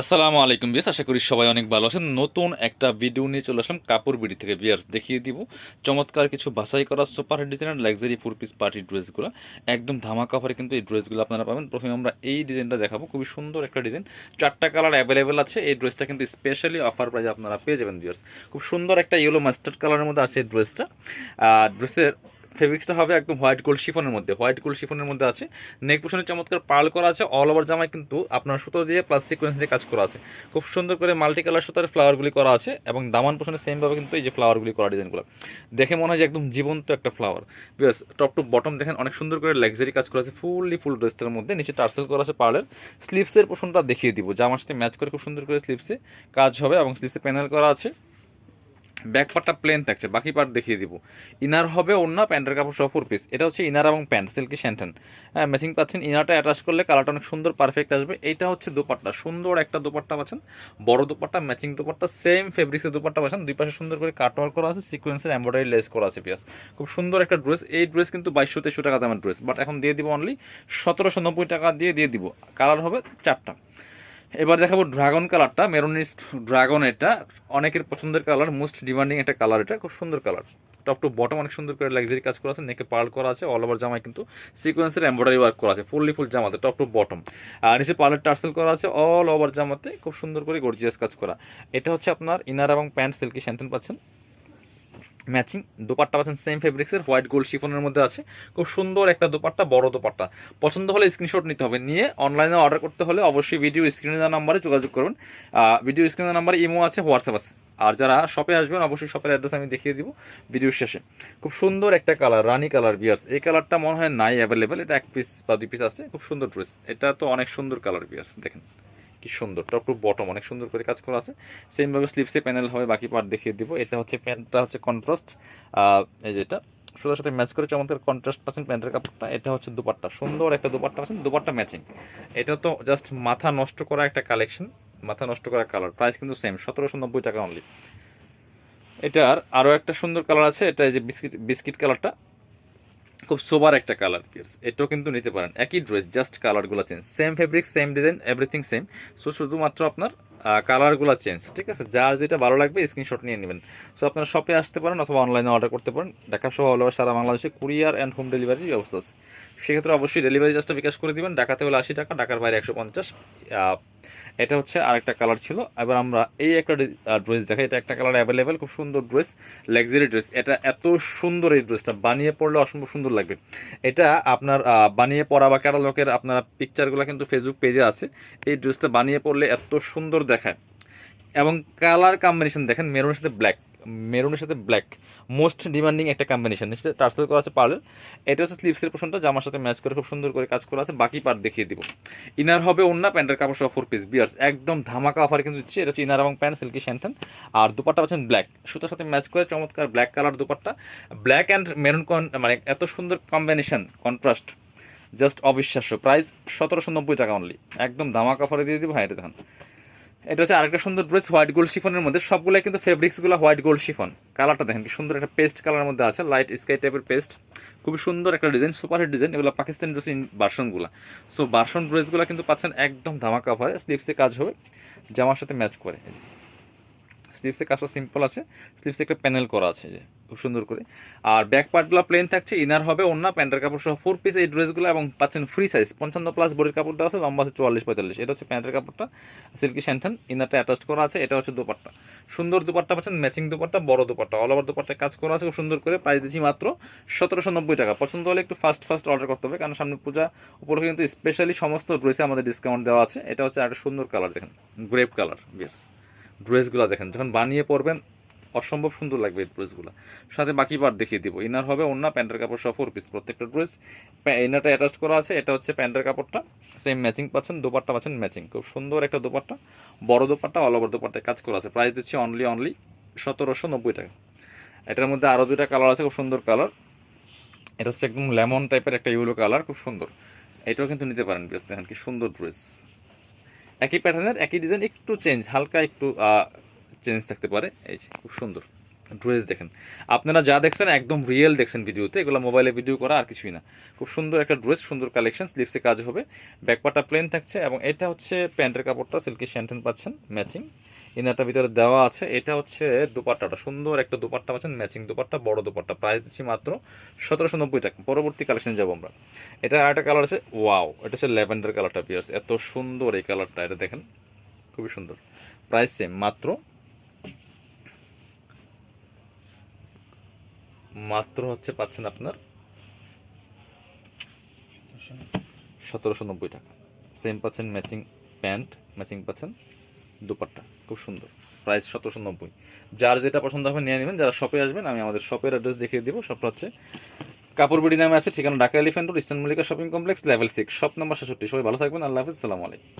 আসসালামু আলাইকুম বিয়াস আশা করি সবাই অনেক ভালো আছেন। নতুন একটা ভিডিও নিয়ে চলে আসলাম কাপড় বিড়ি থেকে। বিয়ার্স দেখিয়ে দিব। চমৎকার কিছু বাছাই করা সুপার ডিজাইনের লাক্সারি ফোর পিস পার্টি ড্রেসগুলো একদম ধামাকা অফারে কিন্তু এই ড্রেসগুলো আপনারা পাবেন। প্রথমে আমরা এই ডিজাইনটা দেখাবো। খুবই সুন্দর একটা ডিজাইন চারটা কালার অ্যাভেলেবেল আছে। এই ড্রেসটা কিন্তু স্পেশালি অফার প্রাইজে আপনারা পেয়ে যাবেন বিয়ার্স খুব সুন্দর একটা ইয়েলো মাস্টার্ড কালারের মধ্যে আছে এই ড্রেসটা ড্রেসের ফেব্রিক্সটা হবে একদম হোয়াইট গোল্ড শিফনের মধ্যে, হোয়াইট গোল্ড শিফনের মধ্যে আছে। নেক পোশনে চমৎকার পার্ল করা আছে অল ওভার জামায় কিন্তু আপনার সুতো দিয়ে প্লাস সিকোয়েন্স দিয়ে কাজ করা আছে। খুব সুন্দর করে মাল্টি কালার সুতার ফ্লাওয়ারগুলি করা আছে এবং দামান পোশনে সেমভাবে কিন্তু এই যে ফ্লাওয়ারগুলি করা ডিজাইনগুলো দেখে মনে হয় যে একদম জীবন্ত একটা flower because top to bottom দেখেন অনেক সুন্দর করে লাক্সারি কাজ করা আছে ফুললি ফুল ড্রেসটার মধ্যে। নিচে টার্সেল করা আছে পার্লের। স্লিভসের পোশনটা দেখিয়ে দিব। জামার সাথে ম্যাচ করে খুব সুন্দর করে স্লিভসে কাজ হবে এবং স্লিভসে প্যানেল করা আছে। ব্যাক পার্টটা প্লেন থাকছে, বাকি পার্ট দেখিয়ে দিব। ইনার হবে অন্য প্যান্টের কাপড় সহ ফোর পিস এটা হচ্ছে ইনার এবং প্যান্ট সিল্কি স্যান্টেন হ্যাঁ ম্যাচিং পাচ্ছেন। ইনারটা অ্যাটাচ করলে কালারটা অনেক সুন্দর পারফেক্ট আসবে। এটা হচ্ছে দোপাট্টা, সুন্দর একটা দোপাট্টা পাচ্ছেন। বড় দোপাট্টা ম্যাচিং দোপাট্টা সেম ফেব্রিক্সের দোপাট্টা পাচ্ছেন। দুই পাশে সুন্দর করে কাট কাটওয়ার করা আছে সিকোয়েন্সের এমব্রয়ডারি লেস করা আছে পিয়াস খুব সুন্দর একটা ড্রেস এই ড্রেস কিন্তু বাইশশো, তেইশশো টাকা দামের ড্রেস বাট এখন দিয়ে দিব অনলি সতেরোশো নব্বই টাকা দিয়ে দিয়ে দিব। কালার হবে চারটা। এবার দেখাবো ড্রাগন কালারটা মেরোনিস্ট ড্রাগন এটা। অনেকের পছন্দের কালার মোস্ট ডিমান্ডিং একটা কালার এটা, খুব সুন্দর কালার টপ টু বটম অনেক সুন্দর করে লাক্সারি কাজ করা আছে নেকে পার্ল করা আছে অল ওভার জামায় কিন্তু সিকোয়েন্সের এমব্রয়ডারি ওয়ার্ক করা আছে ফুললি ফুল জামাতে টপ টু বটম আর নিচে পার্লের টার্সেল করা আছে অল ওভার জামাতে, খুব সুন্দর করে গর্জিয়াস কাজ করা। এটা হচ্ছে আপনার ইনার এবং প্যান্ট সিল্কি স্যান্টেন পাচ্ছেন। ম্যাচিং। দোপাট্টা পাচ্ছেন সেম ফেব্রিক্সের হোয়াইট গোল্ড শিফনের মধ্যে আছে। খুব সুন্দর একটা দোপাট্টা, বড় দোপাট্টা। পছন্দ হলে স্ক্রিনশট নিতে হবে। নিয়ে অনলাইনে অর্ডার করতে হলে অবশ্যই ভিডিও স্ক্রিনে দেওয়া নাম্বারে যোগাযোগ করবেন ভিডিও স্ক্রিনে নাম্বারে ইমো আছে হোয়াটসঅ্যাপ আছে। আর যারা শপে আসবেন, অবশ্যই শপের অ্যাড্রেস আমি দেখিয়ে দিব ভিডিওর শেষে। খুব সুন্দর একটা কালার রানি কালার বিয়ার্স এই কালারটা মনে হয় নাই অ্যাভেলেবেল এটা এক পিস বা দুই পিস আছে। খুব সুন্দর ড্রেস এটা তো অনেক সুন্দর কালার বিয়ার্স দেখেন। কি সুন্দর টপ টু বটম অনেক সুন্দর করে কাজ করা আছে সেমভাবে স্লিপসে প্যানেল হবে, বাকি পার্ট দেখিয়ে দিব। এটা হচ্ছে প্যান্টটা হচ্ছে কন্ট্রাস্ট এই যেটা। সোজার সাথে ম্যাচ করে চমৎকার কন্ট্রাস্ট পাচ্ছেন প্যান্টের কাপড়টা। এটা হচ্ছে দুপাট্টা। সুন্দর একটা দুপাট্টা পাচ্ছেন, দুপাট্টা ম্যাচিং এটা তো জাস্ট মাথা নষ্ট করা একটা কালেকশন মাথা নষ্ট করা কালার প্রাইস কিন্তু সেম সতেরোশো নব্বই টাকা অনলি এটার আরও একটা সুন্দর কালার আছে, এটা এই যে বিস্কিট বিস্কিট কালারটা খুব সোবার একটা কালার পিয়ার্স এটাও কিন্তু নিতে পারেন। একই ড্রেস জাস্ট কালারগুলো change same fabric same design everything same so শুধুমাত্র আপনার কালারগুলো চেঞ্জ ঠিক আছে? যার যেটা ভালো লাগবে স্ক্রিনশট নিয়ে নেবেন। সো আপনারা শপে আসতে পারেন অথবা অনলাইনে অর্ডার করতে পারেন। ঢাকা সহ হলো সারা বাংলাদেশে কুরিয়ার অ্যান্ড হোম ডেলিভারির ব্যবস্থা আছে। সেক্ষেত্রে অবশ্যই ডেলিভারি চার্জটা বিকাশ করে দিবেন। ঢাকাতে হলে আশি টাকা, ঢাকার বাইরে একশো পঞ্চাশ। এটা হচ্ছে আরেকটা কালার ছিল। এবার আমরা এই একটা ড্রেস দেখাই। এটা একটা কালার অ্যাভেলেবেল খুব সুন্দর ড্রেস লাক্সারি ড্রেস এটা এত সুন্দর এই ড্রেসটা বানিয়ে পড়লে অসম্ভব সুন্দর লাগবে। এটা আপনার বানিয়ে পড়া বা ক্যাটালগের আপনার পিকচারগুলো কিন্তু ফেসবুক পেজে আছে। এই ড্রেসটা বানিয়ে পড়লে এত সুন্দর দেখায়। এবং কালার কম্বিনেশন দেখেন মেরুনের সাথে ব্ল্যাক মেরুনের সাথে ব্ল্যাক মোস্ট ডিমান্ডিং একটা কম্বিনেশন নিচে টার্সেল করা আছে পার্লের এটা হচ্ছে স্লিভসের পোশনটা জামার সাথে ম্যাচ করে খুব সুন্দর করে কাজ করা আছে। বাকি পার্ট দেখিয়ে দিব। ইনার হবে অন্য প্যান্টের কাপড় সহ ফোর পিস বিয়ার্স একদম ধামাকা অফার কিন্তু দিচ্ছে। এটা হচ্ছে ইনার এবং প্যান্ট সিল্কি শ্যান্থেন আর দুপাট্টা পাচ্ছেন ব্ল্যাক সুতার সাথে ম্যাচ করে চমৎকার black colour dupatta. Black and maroon মানে এত সুন্দর কম্বিনেশন কন্ট্রাস্ট জাস্ট অবিশ্বাস্য। প্রাইস সতেরোশো নব্বই টাকা অনলি একদম ধামাকা অফারে দিয়ে দিব। হ্যাঁ এটা দেখুন। এটা হচ্ছে আরেকটা সুন্দর ড্রেস হোয়াইট গোল্ড শিফনের মধ্যে। সবগুলো কিন্তু ফেব্রিক্সগুলো হোয়াইট গোল্ড শিফন। কালারটা দেখেন কি সুন্দর একটা পেস্ট কালারের মধ্যে আছে লাইট স্কাই টাইপের পেস্ট খুবই সুন্দর একটা ডিজাইন সুপার হিট ডিজাইন এগুলো পাকিস্তানি ড্রেস বার্সনগুলো সো বার্সন ড্রেসগুলো কিন্তু পাচ্ছেন একদম ধামাকা ভরে স্লিপসে কাজ হবে, জামার সাথে ম্যাচ করে। স্লিপসে কাজটা সিম্পল আছে। স্লিপসে একটা প্যানেল করা আছে যে, খুব সুন্দর করে। আর ব্যাক পার্টগুলো প্লেন থাকছে ইনার হবে অন্য প্যান্টের কাপড় সহ ফোর পিস এই ড্রেসগুলো এবং পাচ্ছেন ফ্রি সাইজ পঞ্চান্ন প্লাস বডির কাপড় দেওয়া আছে, লম্বা আছে চুয়াল্লিশ, পঁয়তাল্লিশ। এটা হচ্ছে প্যান্টের কাপড়টা সিল্কি স্যান্থান ইনারটা অ্যাটাচ করা আছে, এটা হচ্ছে দুপাট্টা। সুন্দর দুপাট্টা পাচ্ছেন ম্যাচিং দুপাট্টা, বড় দুপাট্টা। অল ওভার দুপাট্টায় কাজ করা আছে, খুব সুন্দর করে প্রাইস দিচ্ছি মাত্র সতেরোশো নব্বই টাকা। পছন্দ হলে একটু ফার্স্ট ফার্স্ট অর্ডার করতে হবে, কারণ সামনে পূজা উপলক্ষে কিন্তু স্পেশালি সমস্ত ড্রেসে আমাদের ডিসকাউন্ট দেওয়া আছে। এটা হচ্ছে একটা সুন্দর কালার দেখেন গ্রেপ কালার বিয়ার্স ড্রেসগুলো দেখেন, যখন বানিয়ে পরবেন, অসম্ভব সুন্দর লাগবে এই ড্রেসগুলো। সাথে বাকি পার্ট দেখিয়ে দিব। ইনার হবে অন্য প্যান্টের কাপড় সহ ফোর পিস প্রত্যেকটা ড্রেস ইনারটা অ্যাটাচ করা আছে, এটা হচ্ছে প্যান্টের কাপড়টা। সেম ম্যাচিং পাচ্ছেন, দোপাট্টা পাচ্ছেন ম্যাচিং খুব সুন্দর একটা দোপাট্টা। বড় দোপাট্টা অল ওভার দোপাট্টায় কাজ করা আছে। প্রাইস দিচ্ছি অনলি অনলি সতেরোশো নব্বই টাকা। এটার মধ্যে আরও দুইটা কালার আছে, খুব সুন্দর কালার এটা হচ্ছে একদম লেমন টাইপের একটা ইউলো কালার খুব সুন্দর। এটাও কিন্তু নিতে পারেন, বেশ দেখেন কি সুন্দর ড্রেস একই প্যাটার্নের একই ডিজাইন একটু চেঞ্জ হালকা একটু চেঞ্জ থাকতে পারে। এই যে, খুব সুন্দর। ড্রেস দেখেন। আপনারা যা দেখছেন একদম রিয়েল দেখছেন ভিডিওতে, এগুলো মোবাইলে ভিডিও করা আর কিছুই না। খুব সুন্দর একটা ড্রেস সুন্দর কালেকশন স্লিপসে কাজ হবে। ব্যাকপাটা প্লেন থাকছে এবং এটা হচ্ছে প্যান্টের কাপড়টা সিল্কি শ্যান্টেন পাচ্ছেন ম্যাচিং ইনারটা ভিতরে দেওয়া আছে। এটা হচ্ছে দুপাট্টাটা। সুন্দর একটা দুপাট্টা পাচ্ছেন ম্যাচিং দুপাট্টা, বড় দুপাট্টা। প্রাইস দিচ্ছি মাত্র সতেরোশো নব্বই টাকা। পরবর্তী কালেকশন যাব আমরা। এটা আরেকটা কালার আছে ওয়াও এটা হচ্ছে ল্যাভেন্ডার কালারটা পিয়ার্স এত সুন্দর এই কালারটা এটা দেখেন। খুবই সুন্দর। প্রাইস সেম মাত্র মাত্র হচ্ছে পাচ্ছেন আপনার সতেরোশো নব্বই টাকা। সেম পাচ্ছেন ম্যাচিং প্যান্ট ম্যাচিং পাচ্ছেন। দুপাট্টা, খুব সুন্দর। প্রাইস সতেরোশো নব্বই। যার যেটা পছন্দ হবে নিয়ে নেবেন, যারা শপে আসবেন, আমি আমাদের শপের অ্যাড্রেস দেখিয়ে দিব। শপটা হচ্ছে কাপড় বিডি নামে আছে, ঠিকানা Dhaka elephant road, eastern Mallika shopping complex, level six, shop number সাতষট্টি সবাই ভালো থাকবেন, আল্লাহ হাফিজ, সালামু আলাইকুম।